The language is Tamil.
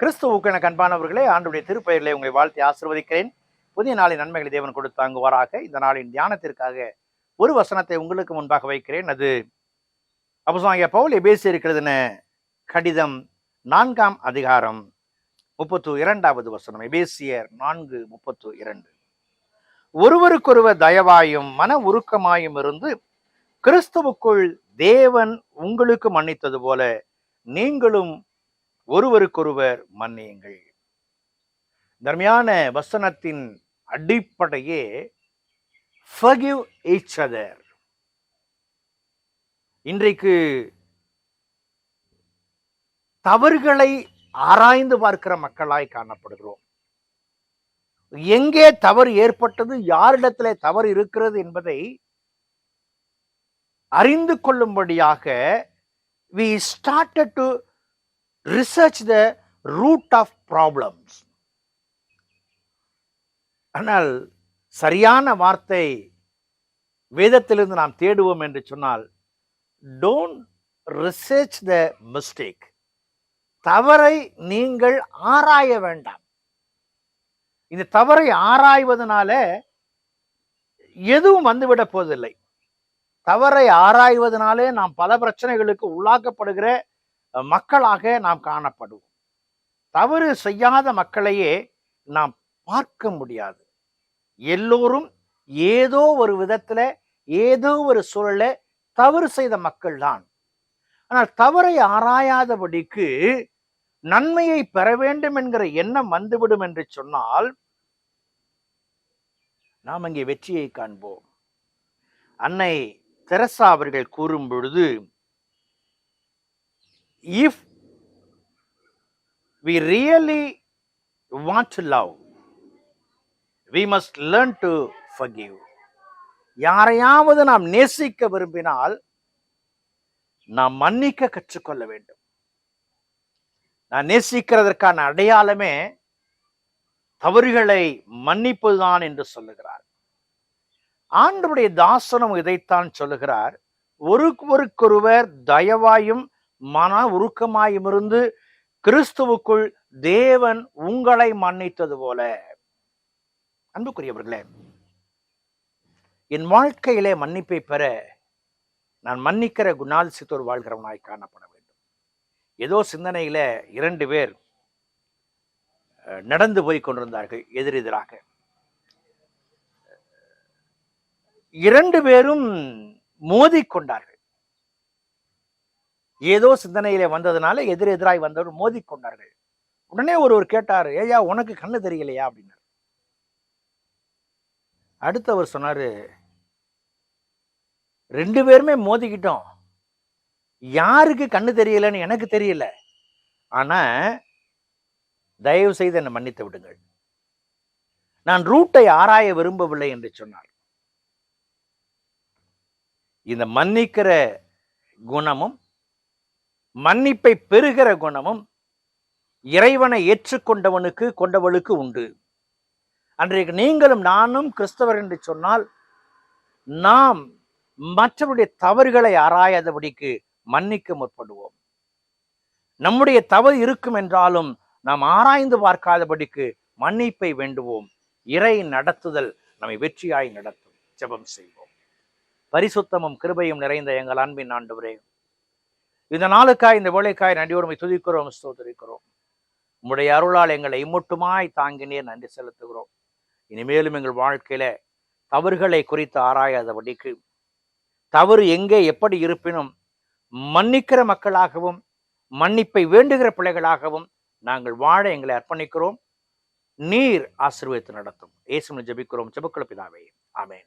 கிறிஸ்துவுக்கு எனக்கு அன்பானவர்களே ஆண்டுடைய திருப்பெயர்களை உங்களை வாழ்த்தி ஆசிர்வதிக்கிறேன். புதிய நாளின் நன்மைகளை தேவன் கொடுத்தாங்குவாராக இந்த நாளின் தியானத்திற்காக ஒரு வசனத்தை உங்களுக்கு முன்பாக வைக்கிறேன். அது அப்போ பவுல் எபேசி இருக்கிறதுன கடிதம் நான்காம் அதிகாரம் முப்பத்து இரண்டாவது வசனம். எபேசியர் நான்கு முப்பத்து இரண்டு. ஒருவருக்கொருவர் தயவாயும் மன உருக்கமாயும் இருந்து கிறிஸ்துவுக்குள் தேவன் உங்களுக்கு மன்னித்தது போல நீங்களும் ஒருவருக்கொருவர் மன்னியுங்கள். தர்மையான வசனத்தின் அடிப்படையே இன்றைக்கு தவறுகளை ஆராய்ந்து பார்க்கிற மக்களாய் காணப்படுகிறோம். எங்கே தவறு ஏற்பட்டது யாரிடத்திலே தவறு இருக்கிறது என்பதை அறிந்து கொள்ளும்படியாக we started to research the root of problems ஆனால் சரியான வார்த்தை வேதத்திலிருந்து நாம் தேடுவோம் என்று சொன்னால் டோன்ட் ரிசர்ச் த மிஸ்டேக் தவறை நீங்கள் ஆராய வேண்டாம். இந்த தவறை ஆராய்வதனால எதுவும் வந்துவிட போவதில்லை. தவறை ஆராய்வதனாலே நாம் பல பிரச்சனைகளுக்கு உள்ளாக்கப்படுகிற மக்களாக நாம் காணப்படுவோம். தவறு செய்யாத மக்களையே நாம் பார்க்க முடியாது. எல்லோரும் ஏதோ ஒரு விதத்துல ஏதோ ஒரு சூழல தவறு செய்த மக்கள் தான். ஆனால் தவறை ஆராயாதபடிக்கு நன்மையை பெற வேண்டும் என்கிற எண்ணம் வந்துவிடும் என்று சொன்னால் நாம் அங்கே வெற்றியை காண்போம். அன்னை தெரசா அவர்கள் கூறும் பொழுது if we really want to love we must learn to forgive. யாரையாவது நாம் நேசிக்க விரும்பினால் நாம் மன்னிக்க கற்றுக்கொள்ள வேண்டும். நான் நேசிக்கிறதற்கான அடையாளமே தவறுகளை மன்னிப்பதுதான் என்று சொல்லுகிறார். ஆண்டவருடைய தாசனம் இதைத்தான் சொல்லுகிறார். ஒருவருக்கொருவர் தயவாயும் மன உருக்கமாயும் இருந்து கிறிஸ்துவுக்குள் தேவன் உங்களை மன்னித்தது போல. அன்புக்குரியவர்களே என் வாழ்க்கையிலே மன்னிப்பை பெற நான் மன்னிக்கிற குணாதிசத்தோடு வாழ்கிறவனாய் காணப்பட வேண்டும். ஏதோ சிந்தனையில இரண்டு பேர் நடந்து போய் கொண்டிருந்தார்கள் எதிரெதிராக. இரண்டு பேரும் மோதிக்கொண்டார்கள் ஏதோ சிந்தனையிலே வந்ததுனால எதிர் எதிராய் வந்தவர் மோதிக்கொண்டார்கள் உடனே ஒருவர் கேட்டார் ஏயா உனக்கு கண்ணு தெரியலையா? அப்படின்னார். அடுத்தவர் சொன்னாரு ரெண்டு பேருமே மோதிக்கிட்டோம். யாருக்கு கண்ணு தெரியலன்னு எனக்கு தெரியல. ஆனா தயவு செய்து என்னை மன்னித்து விடுங்கள். நான் ரூட்டை ஆராய விரும்பவில்லை என்று சொன்னார். இந்த மன்னிக்கிற குணமும் மன்னிப்பை பெறுகிற குணமும் இறைவனை ஏற்றுக்கொண்டவனுக்கு கொண்டவளுக்கு உண்டு. அன்றைக்கு நீங்களும் நானும் கிறிஸ்தவர் என்று சொன்னால் நாம் மற்றவருடைய தவறுகளை ஆராயாதபடிக்கு மன்னிக்க முற்படுவோம். நம்முடைய தவறு இருக்கும் என்றாலும் நாம் ஆராய்ந்து பார்க்காதபடிக்கு மன்னிப்பை வேண்டுவோம். இறை நடத்துதல் நம்மை வெற்றியாய் நடத்தும். ஜெபம் செய்வோம். பரிசுத்தமும் கிருபையும் நிறைந்த எங்கள் அன்பின் ஆண்டவரே இந்த நாளுக்காய் இந்த வேலைக்காய் நன்றியோடுமை துதிக்கிறோம் ஸ்தோத்தரிக்கிறோம். உம்முடைய அருளால் எங்களை இம்மட்டுமாய் தாங்கினே நன்றி செலுத்துகிறோம். இனிமேலும் எங்கள் வாழ்க்கையில தவறுகளை குறித்து ஆராயாதபடிக்கு தவறு எங்கே எப்படி இருப்பினும் மன்னிக்கிற மக்களாகவும் மன்னிப்பை வேண்டுகிற பிள்ளைகளாகவும் நாங்கள் வாழ எங்களை அர்ப்பணிக்கிறோம். நீர் ஆசீர்வதித்து நடத்தும். ஏசுமனை ஜெபிக்கிறோம். ஜெபக்குள்ள ஆமேன்.